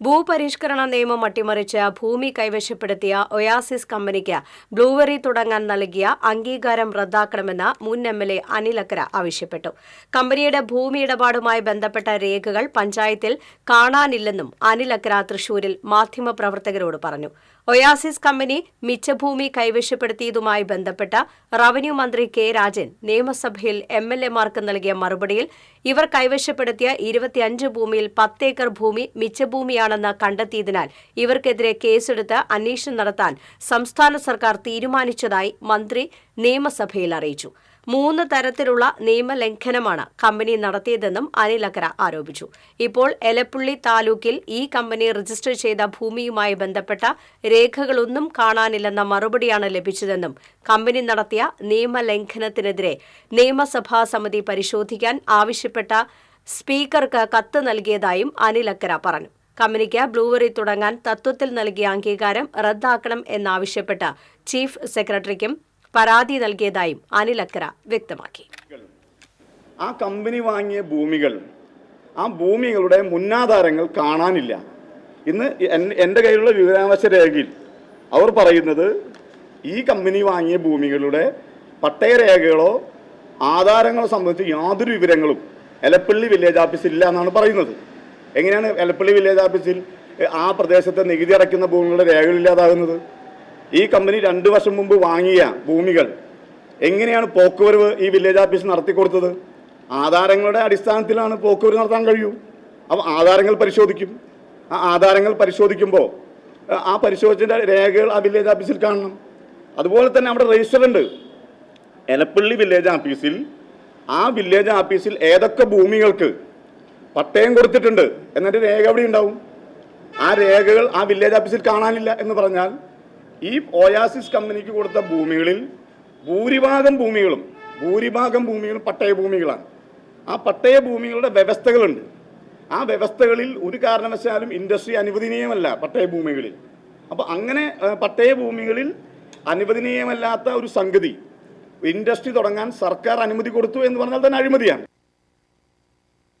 ഭൂപരിഷ്കരണ നിയമം അട്ടിമറിച്ച് ഭൂമി കൈവശപ്പെടുത്തിയ ഒയാസിസ് കമ്പനിക്ക് ബ്ലൂവറി തുടങ്ങാൻ നൽകിയ അംഗീകാരം റദ്ദാക്കണമെന്ന് മുൻ എം എൽ എ അനിലക്കര ആവശ്യപ്പെട്ടു. കമ്പനിയുടെ ഭൂമി ഇടപാടുമായി ബന്ധപ്പെട്ട രേഖകൾ പഞ്ചായത്തിൽ കാണാനില്ലെന്നും അനിലക്കര തൃശൂരിൽ മാധ്യമപ്രവർത്തകരോട് പറഞ്ഞു. ഒയാസിസ് കമ്പനി മിച്ചഭൂമി കൈവശപ്പെടുത്തിയതുമായി ബന്ധപ്പെട്ട റവന്യൂ മന്ത്രി കെ രാജൻ നിയമസഭയിൽ എം എൽ എമാർക്ക് നൽകിയ മറുപടിയിൽ ഇവർ കൈവശപ്പെടുത്തിയ ഇരുപത്തിയഞ്ച് ഭൂമിയിൽ പത്തേക്കർ ഭൂമി മിച്ചഭൂമിയാണെന്ന് കണ്ടെത്തിയതിനാൽ ഇവർക്കെതിരെ കേസെടുത്ത് അന്വേഷണം നടത്താൻ സംസ്ഥാന സർക്കാർ തീരുമാനിച്ചതായി മന്ത്രി നിയമസഭയിൽ അറിയിച്ചു. മൂന്ന് തരത്തിലുള്ള നിയമലംഘനമാണ് കമ്പനി നടത്തിയതെന്നും അനിൽ അക്കര ആരോപിച്ചു. ഇപ്പോൾ എലപ്പുള്ളി താലൂക്കിൽ ഈ കമ്പനി രജിസ്റ്റർ ചെയ്ത ഭൂമിയുമായി ബന്ധപ്പെട്ട രേഖകളൊന്നും കാണാനില്ലെന്ന മറുപടിയാണ് ലഭിച്ചതെന്നും കമ്പനി നടത്തിയ നിയമലംഘനത്തിനെതിരെ നിയമസഭാ സമിതി പരിശോധിക്കാൻ ആവശ്യപ്പെട്ട സ്പീക്കർക്ക് കത്ത് നൽകിയതായും അനിൽ അക്കര പറഞ്ഞു. കമ്പനിക്ക് ബ്ലൂവറി തുടങ്ങാൻ തത്വത്തിൽ നൽകിയ അംഗീകാരം റദ്ദാക്കണം എന്നാവശ്യപ്പെട്ട് ചീഫ് സെക്രട്ടറിക്കും പരാതി നൽകിയതായും അനിൽ അക്കര വ്യക്തമാക്കി. ആ കമ്പനി വാങ്ങിയ ഭൂമികൾ ആ ഭൂമികളുടെ മുന്നാധാരങ്ങൾ കാണാനില്ല. ഇന്ന് എന്റെ കയ്യിലുള്ള വിവരാവകാശ രേഖയിൽ അവർ പറയുന്നത് ഈ കമ്പനി വാങ്ങിയ ഭൂമികളുടെ പട്ടയരേഖകളോ ആധാരങ്ങളോ സംബന്ധിച്ച് യാതൊരു വിവരങ്ങളും എലപ്പള്ളി വില്ലേജ് ഓഫീസിൽ ഇല്ല എന്നാണ് പറയുന്നത്. എങ്ങനെയാണ് എലപ്പള്ളി വില്ലേജ് ഓഫീസിൽ ആ പ്രദേശത്തെ നികുതി അടയ്ക്കുന്ന ഭൂമികളുടെ രേഖകളില്ലാതാകുന്നത് ഈ കമ്പനി രണ്ട് വർഷം മുമ്പ് വാങ്ങിയ ഭൂമികൾ എങ്ങനെയാണ് പോക്കുവരവ് ഈ വില്ലേജ് ഓഫീസ് നടത്തി കൊടുത്തത്? ആധാരങ്ങളുടെ അടിസ്ഥാനത്തിലാണ് പോക്കുവരവ് നടത്താൻ കഴിയൂ. അപ്പോൾ ആധാരങ്ങൾ പരിശോധിക്കും. ആ ആധാരങ്ങൾ പരിശോധിക്കുമ്പോൾ ആ, പരിശോധിച്ചതിന്റെ രേഖകൾ ആ വില്ലേജ് ഓഫീസിൽ കാണണം. അതുപോലെ തന്നെ അവിടെ രജിസ്റ്റർ ഉണ്ട്. എലപ്പള്ളി വില്ലേജ് ഓഫീസിൽ ആ വില്ലേജ് ഓഫീസിൽ ഏതൊക്കെ ഭൂമികൾക്ക് പട്ടയം കൊടുത്തിട്ടുണ്ട് എന്നതിന്റെ രേഖ അവിടെ ഉണ്ടാവും ആ രേഖകൾ ആ വില്ലേജ് ഓഫീസിൽ കാണാനില്ല എന്ന് പറഞ്ഞാൽ ഈ ഓയാസിസ് കമ്പനിക്ക് കൊടുത്ത ഭൂമികളിൽ ഭൂരിഭാഗം ഭൂമികളും ഭൂരിഭാഗം ഭൂമികളും പട്ടയ ഭൂമികളാണ് ആ പട്ടയ ഭൂമികളുടെ വ്യവസ്ഥകളുണ്ട്. ആ വ്യവസ്ഥകളിൽ ഒരു കാരണവശാലും ഇൻഡസ്ട്രി അനുവദനീയമല്ല പട്ടയ ഭൂമികളിൽ അപ്പോൾ അങ്ങനെ പട്ടയ ഭൂമികളിൽ അനുവദനീയമല്ലാത്ത ഒരു സംഗതി ഇൻഡസ്ട്രി തുടങ്ങാൻ സർക്കാർ അനുമതി കൊടുത്തു എന്ന് പറഞ്ഞാൽ തന്നെ അഴിമതിയാണ്.